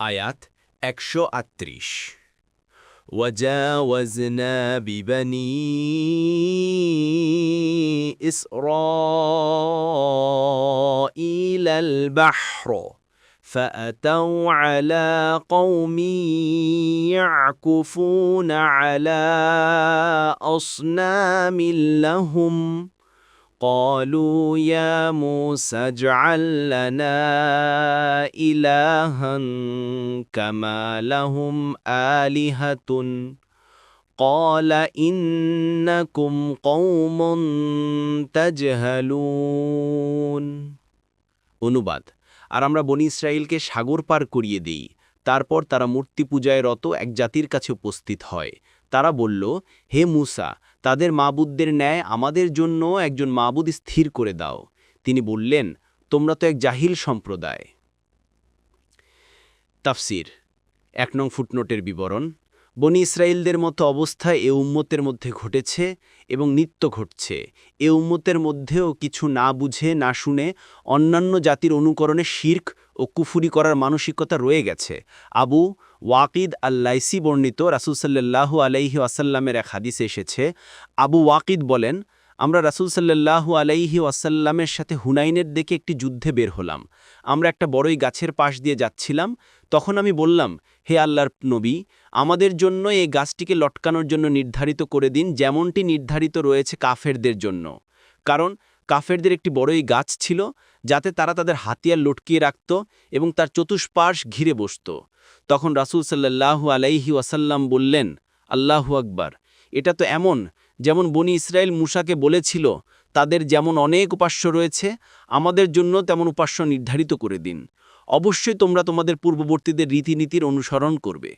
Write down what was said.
আয়াত একশো আটত্রিশ وجاوزنا ببني إسرائيل البحر فأتوا على قوم يعكفون على أصنام لهم قالوا يا موسى اجعل لنا إلها كما لهم آلهة قال إنكم قوم تجهلون অনুবাদ আর আমরা বনি ইসরায়েলকে সাগর পার করিয়ে দিই তারপর তারা মূর্তি পূজায় রত এক জাতির কাছে উপস্থিত হয় তারা বলল হে মূসা তাদের মাবুদদের ন্যায় আমাদের জন্য একজন মাবুদ স্থির করে দাও। তিনি বললেন, তোমরা তো এক জাহিল সম্প্রদায়। তাফসির, এক নং ফুটনোটের বিবরণ, বনি ইসরায়েলদের মতো অবস্থা এ উম্মতের মধ্যে ঘটেছে এবং নিত্য ঘটছে। এ উম্মতের মধ্যেও কিছু না বুঝে, না শুনে অন্যান্য জাতির অনুকরণে শির্ক ও কুফুরি করার মানসিকতা রয়ে গেছে। আবু ওয়াকিদ আল্লাইসি বর্ণিত রাসুলসাল্লাহু আলাইহি আসাল্লামের এক হাদিসে এসেছে। আবু ওয়াকিদ বলেন, আমরা রাসুল সাল্লাহু আলাইহি ওয়াসাল্লামের সাথে হুনাইনের দিকে একটি যুদ্ধে বের হলাম। আমরা একটা বড়ই গাছের পাশ দিয়ে যাচ্ছিলাম। তখন আমি বললাম, হে আল্লাহর নবী, আমাদের জন্য এই গাছটিকে লটকানোর জন্য নির্ধারিত করে দিন যেমনটি নির্ধারিত রয়েছে কাফেরদের জন্য। কারণ কাফেরদের একটি বড়ই গাছ ছিল, যাতে তারা তাদের হাতিয়ার লটকিয়ে রাখত এবং তার চতুষ্পার্শ ঘিরে বসত। তখন রাসুল সাল্লাহু আলাইহি ওয়াসাল্লাম বললেন, আল্লাহু আকবার, এটা তো এমন যেমন বনি ইসরায়েল মুসাকে বলেছিল, তাদের যেমন অনেক উপাস্য রয়েছে, আমাদের জন্য তেমন উপাস্য নির্ধারিত করে দিন। অবশ্যই তোমরা তোমাদের পূর্ববর্তীদের রীতিনীতির অনুসরণ করবে।